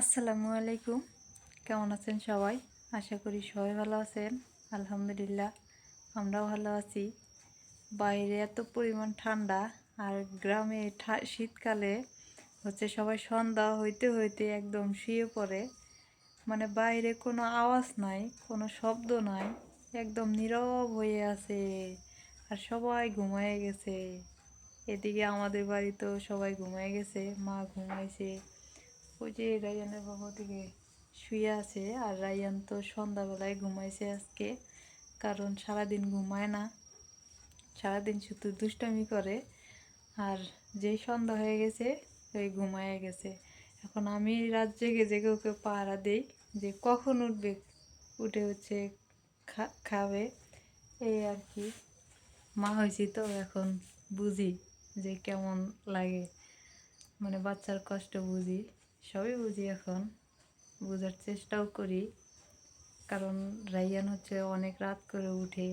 আসসালামু আলাইকুম। কেমন আছেন সবাই? আশা করি সবাই ভালো আছেন। আলহামদুলিল্লাহ, আমরাও ভালো আছি। বাইরে এত পরিমাণ ঠান্ডা আর গ্রামে শীতকালে হচ্ছে সবাই সন্ধ্যা হইতে হইতে একদম শুয়ে পড়ে। মানে বাইরে কোনো আওয়াজ নাই, কোনো শব্দ নাই, একদম নীরব হয়ে আছে আর সবাই ঘুমায় গেছে। এদিকে আমাদের বাড়িতেও সবাই ঘুমায় গেছে, মা ঘুমাইছে। ওই যে রায়ানের বাবা থেকে শুয়ে আছে আর রায়ান তো সন্ধ্যাবেলায় ঘুমাইছে আজকে, কারণ সারাদিন ঘুমায় না। সারাদিন শুধু দুষ্টামি করে আর যেই সন্ধ্যা হয়ে গেছে, ওই ঘুমায় গেছে। এখন আমি রাত জেগে জেগে ওকে পাহারা দেই যে কখন উঠবে, উঠে হচ্ছে খাবে। এই আর কি। মা হয়েছি তো এখন বুঝি যে কেমন লাগে। মানে বাচ্চার কষ্ট বুঝি। সবই বুঝি এখন। বোঝার চেষ্টাও করি। কারণ রাইয়ান হচ্ছে অনেক রাত করে উঠে।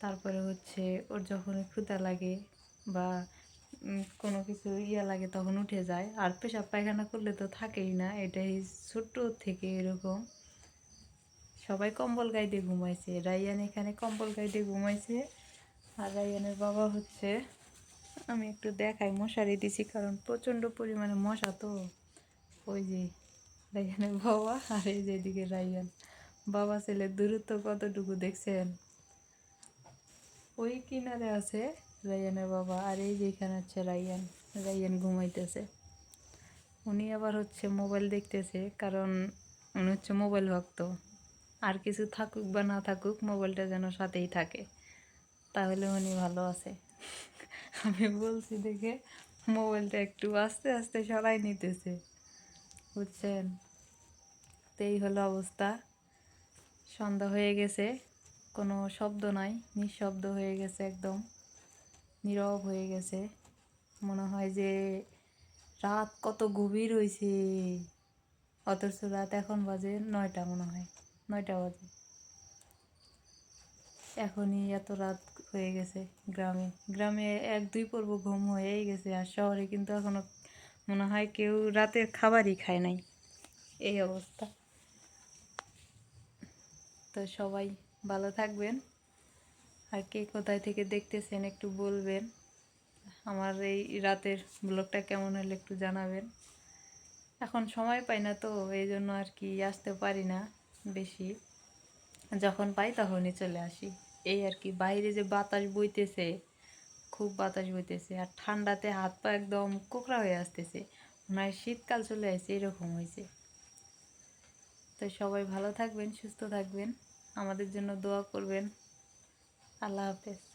তারপরে হচ্ছে ওর যখন ক্ষুধা লাগে বা কোনো কিছু ইয়া লাগে তখন উঠে যায়। আর পেশাব পায়খানা করলে তো থাকেই না, এটাই ছোট্ট থেকে এরকম। সবাই কম্বল গাইডে ঘুমাইছে। রাইয়ান এখানে কম্বল গাইডে ঘুমাইছে। আর রাইয়ানের বাবা হচ্ছে, আমি একটু দেখাই মশারি দিছি কারণ প্রচণ্ড পরিমাণে মশা তো। ওই যে রাইয়ানের বাবা আর এই যে এদিকে রাইয়ান বাবা ছেলের দূরত্ব কতটুকু দেখছেন? ওই কিনারে আছে রাইয়ানের বাবা আর এই যে এখানে হচ্ছে রাইয়ান রাইয়ান ঘুমাইতেছে। উনি আবার হচ্ছে মোবাইল দেখতেছে কারণ উনি হচ্ছে মোবাইল ভক্ত। আর কিছু থাকুক বা না থাকুক, মোবাইলটা যেন সাথেই থাকে। তাহলে উনি ভালো আছে। আমি বলছি, দেখে মোবাইলটা একটু আস্তে আস্তে সরাই নিতেছে। বুঝছেন? এই হলো অবস্থা। সন্ধ্যা হয়ে গেছে, কোনো শব্দ নাই, নিঃশব্দ হয়ে গেছে একদম, নীরব হয়ে গেছে। মনে হয় যে রাত কত গভীর হয়েছে অথচ রাত এখন বাজে নয়টা মনে হয়, নয়টা বাজে। এখনই এত রাত হয়ে গেছে গ্রামে। গ্রামে এক দুই পর্ব ঘুম হয়েই গেছে, আর শহরে কিন্তু এখনও মনে হয় কেউ রাতের খাবারই খায় নাই। এই অবস্থা। তো সবাই ভালো থাকবেন। আর কে কোথায় থেকে দেখতেছেন একটু বলবেন। আমার এই রাতের ব্লগটা কেমন হলে একটু জানাবেন। এখন সময় পাই না তো, এই জন্য আর কি আসতে পারি না বেশি। যখন পাই তখনই চলে আসি। এই আর কি, বাইরে যে বাতাস বইতেছে খুব বাতাস বইতেছে আর ঠান্ডাতে হাত পা একদম কোকড়া হয়ে আসতেছে। মনে হয় শীতকাল চলে আসছে, এরকম হয়েছে। তো সবাই ভালো থাকবেন, সুস্থ থাকবেন। আমাদের জন্য দোয়া করবেন। আল্লাহ হাফেজ।